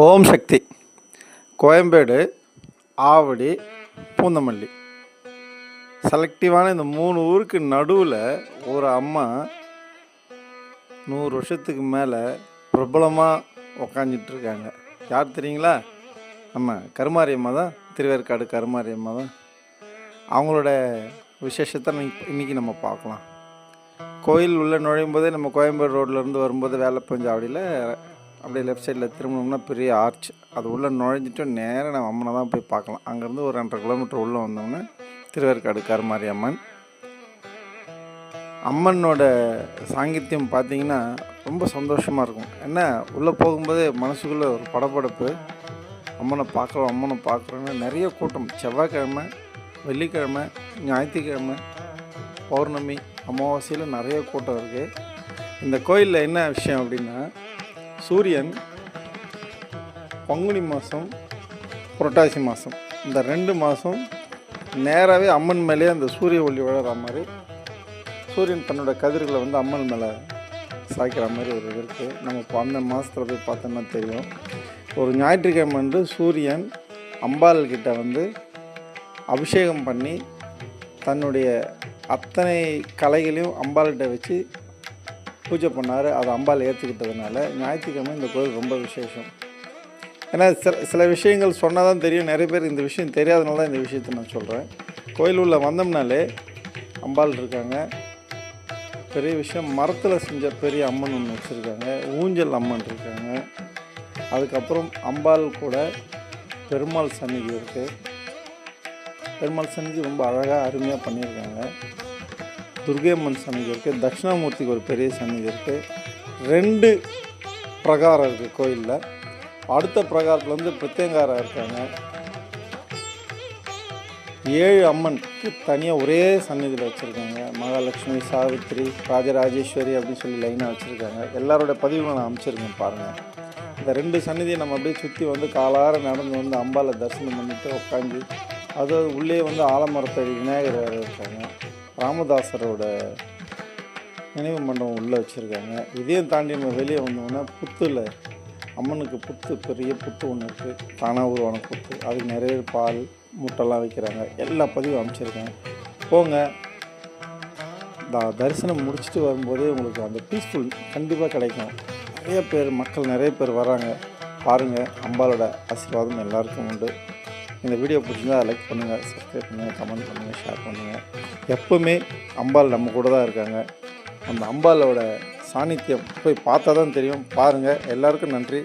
ஓம் சக்தி. கோயம்பேடு ஆவடி பூந்தமல்லி. செலக்டிவான இந்த மூணு ஊருக்கு நடுவில் ஒரு அம்மா நூறு வருஷத்துக்கு மேலே பிரபலமாக உக்காந்துட்டு இருக்காங்க யார் தெரியுங்களா? நம்ம கருமாரி அம்மா தான் திருவேற்காடு கருமாரி அம்மா தான். அவங்களோட விசேஷத்தை இன்னைக்கு- நம்ம பார்க்கலாம். கோயில் உள்ளே நுழையும் போதே நம்ம கோயம்பேடு ரோட்லேருந்து வரும்போது வேலைப்பஞ்சாவடியில் அப்படியே லெஃப்ட் சைடில் திரும்பினோம்னா பெரிய ஆர்ச் அது உள்ளே நுழைஞ்சிட்டு நேராக நம்ம அம்மனை தான் போய் பார்க்கலாம். அங்கேருந்து ஒரு ரெண்டரை கிலோமீட்டர் உள்ளே வந்தோம்னா திருவேற்காடு கருமாரி அம்மன் அம்மனோட சாங்கித்யம் பார்த்தீங்கன்னா ரொம்ப சந்தோஷமாக இருக்கும். என்ன? உள்ளே போகும்போதே மனசுக்குள்ளே ஒரு படபடப்பு. அம்மனை பார்க்குறோம் அம்மனை பார்க்குறோன்னு நிறைய கூட்டம். செவ்வாய்க்கிழமை வெள்ளிக்கிழமை ஞாயிற்றுக்கிழமை பௌர்ணமி அமாவாசையில் நிறைய கூட்டம் இருக்குது இந்த கோயிலில் என்ன விஷயம் அப்படின்னா சூரியன் பங்குனி மாதம் புரட்டாசி மாதம் இந்த ரெண்டு மாதம் நேராகவே அம்மன் மேலேயே அந்த சூரிய ஒளி விழற மாதிரி சூரியன் தன்னோட கதிர்களை வந்து அம்மன் மேலே சாய்க்கிற மாதிரி ஒரு இது இருக்குது நம்ம இப்போ அந்த மாதத்தில் போய் பார்த்தோம்னா தெரியும். ஒரு ஞாயிற்றுக்கிழமை வந்து சூரியன் அம்பாள் கிட்ட வந்து அபிஷேகம் பண்ணி தன்னுடைய அத்தனை கலைகளையும் அம்பாள்கிட்ட வச்சு பூஜை பண்ணார் அதை அம்பாள் ஏற்றுக்கிட்டதுனால ஞாயிற்றுக்கிழமை இந்த கோயில் ரொம்ப விசேஷம். ஏன்னா சில சில விஷயங்கள் சொன்னால் தான் தெரியும். நிறைய பேர் இந்த விஷயம் தெரியாதனால தான் இந்த விஷயத்தை நான் சொல்கிறேன் கோயில் உள்ள வந்தோம்னாலே அம்பாள் இருக்காங்க. பெரிய விஷயம் மரத்தில் செஞ்ச பெரிய அம்மன் ஒன்று வச்சுருக்காங்க. ஊஞ்சல் அம்மன் இருக்காங்க. அதுக்கப்புறம் அம்பாள் கூட பெருமாள் சன்னிதி இருக்குது பெருமாள் சன்னிதி ரொம்ப அழகாக அருமையாக பண்ணியிருக்காங்க. துர்கையம்மன் அம்மன் இருக்குது தட்சிணாமூர்த்திக்கு ஒரு பெரிய சன்னிதி இருக்குது ரெண்டு பிரகாரம் இருக்குது கோயிலில். அடுத்த பிரகாரத்தில் வந்து பிரத்யங்காரா இருக்காங்க. ஏழு அம்மனுக்கு தனியாக ஒரே சன்னிதியில் வச்சுருக்காங்க. மகாலட்சுமி சாவித்ரி ராஜராஜேஸ்வரி அப்படின்னு சொல்லி லைனாக வச்சுருக்காங்க. எல்லாரோட பதிவுகளை நான் அமைச்சிருக்கேன் பாருங்கள் இந்த ரெண்டு சன்னிதியை நம்ம அப்படியே சுற்றி வந்து காலார நடந்து வந்து அம்பாவில் தரிசனம் பண்ணிட்டு உட்காந்து அது உள்ளே வந்து ஆலமரத்தடி விநாயகர் வேறு இருக்காங்க. ராமதாசரோட நினைவு மண்டபம் உள்ளே வச்சுருக்காங்க. இதையும் தாண்டி நம்ம வெளியே வந்தோம்னா புத்தில் அம்மனுக்கு புத்து பெரிய புத்து ஒன்று இருக்குது தானாக உருவான புத்து. அதுக்கு நிறைய பால் முட்டைலாம் வைக்கிறாங்க. எல்லா பதிவும் அமைச்சிருக்கேன் போங்க. த- தரிசனம் முடிச்சுட்டு வரும்போதே உங்களுக்கு அந்த பீஸ்ஃபுல் கண்டிப்பாக கிடைக்கும். நிறைய பேர் மக்கள் நிறைய பேர் வராங்க. பாருங்கள் அம்பாலோட ஆசீர்வாதம் எல்லாருக்கும் உண்டு. இந்த வீடியோ பிடிச்சிருந்தா லைக் பண்ணுங்கள் சப்ஸ்கிரைப் பண்ணுங்கள் கமெண்ட் பண்ணுங்கள் ஷேர் பண்ணுங்கள் எப்போவுமே அம்பாள் நம்ம கூட தான் இருக்காங்க. அந்த அம்பாலோட சாநித்தியம் போய் பார்த்தா தான் தெரியும். பாருங்கள் எல்லாருக்கும் நன்றி.